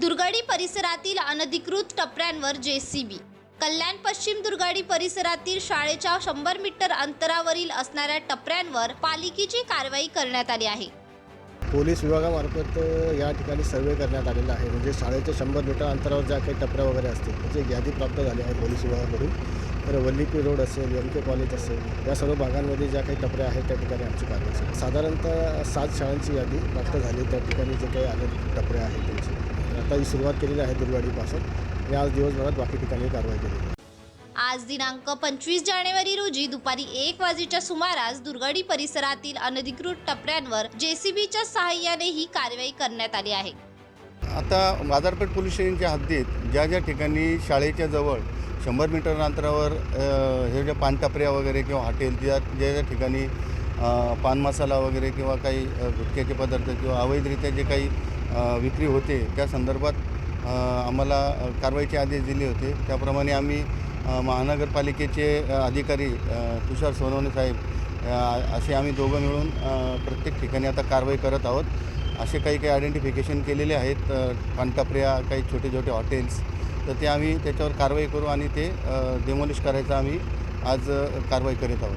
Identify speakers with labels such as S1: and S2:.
S1: दुर्गाडी परिसरातील अनधिकृत टपऱ्यांवर जेसीबी. कल्याण पश्चिम दुर्गाडी परिसरातील शाळेच्या शंभर मीटर अंतरावरील असणाऱ्या टपऱ्यांवर पालिकेची कारवाई करण्यात आली आहे.
S2: पोलीस विभागामार्फत या ठिकाणी सर्वे करण्यात आलेला आहे. म्हणजे शाळेच्या शंभर मीटर अंतरावर ज्या काही टपऱ्या वगैरे असतील त्याची एक यादी प्राप्त झाली आहे पोलीस विभागाकडून. तर वल्लीपी रोड असेल एम के कॉलेज असेल या सर्व भागांमध्ये ज्या काही टपऱ्या आहेत त्या ठिकाणी आमची कारवाई साधारणतः सात शाळांची यादी प्राप्त झाली. त्या ठिकाणी जे काही आले टपऱ्या आहेत त्यांची. आता ही सुरुवात केलेली आहे दुर्गाडीपासून आणि आज दिवसभरात बाकी ठिकाणी कारवाई केली आहे.
S1: आज दिनांक पंचवीस जानेवारी रोजी दुपारी एक वाजेच्या सुमारास दुर्गाडी परिसरातील अनधिकृत टपऱ्यांवर जेसीबीच्या सहाय्याने ही कारवाई करण्यात आली आहे
S3: आता बाजारपेठ पोलीस स्टेशनच्या हद्दीत ज्या ज्या ठिकाणी शाळेच्या जवळ शंभर मीटर अंतरावर हे ज्या पानटपऱ्या वगैरे किंवा हॉटेल ज्या ज्या ज्या ठिकाणी पान मसाला वगैरे किंवा काही गुटख्याचे पदार्थ किंवा अवैधरित्या जे काही विक्री होते. त्या संदर्भात आम्हाला कारवाईचे आदेश दिले होते. त्याप्रमाणे आम्ही महानगरपालिकेचे अधिकारी तुषार सोनवणे साहेब असे आम्ही दोघं मिळून प्रत्येक ठिकाणी आता कारवाई करत आहोत. असे काही काही आयडेंटिफिकेशन केलेले आहेत. अ, काही छोटे छोटे हॉटेल्स तर ते आम्ही त्याच्यावर कारवाई करू आणि ते डेमोलिश करायचं आम्ही आज कारवाई करीत आहोत.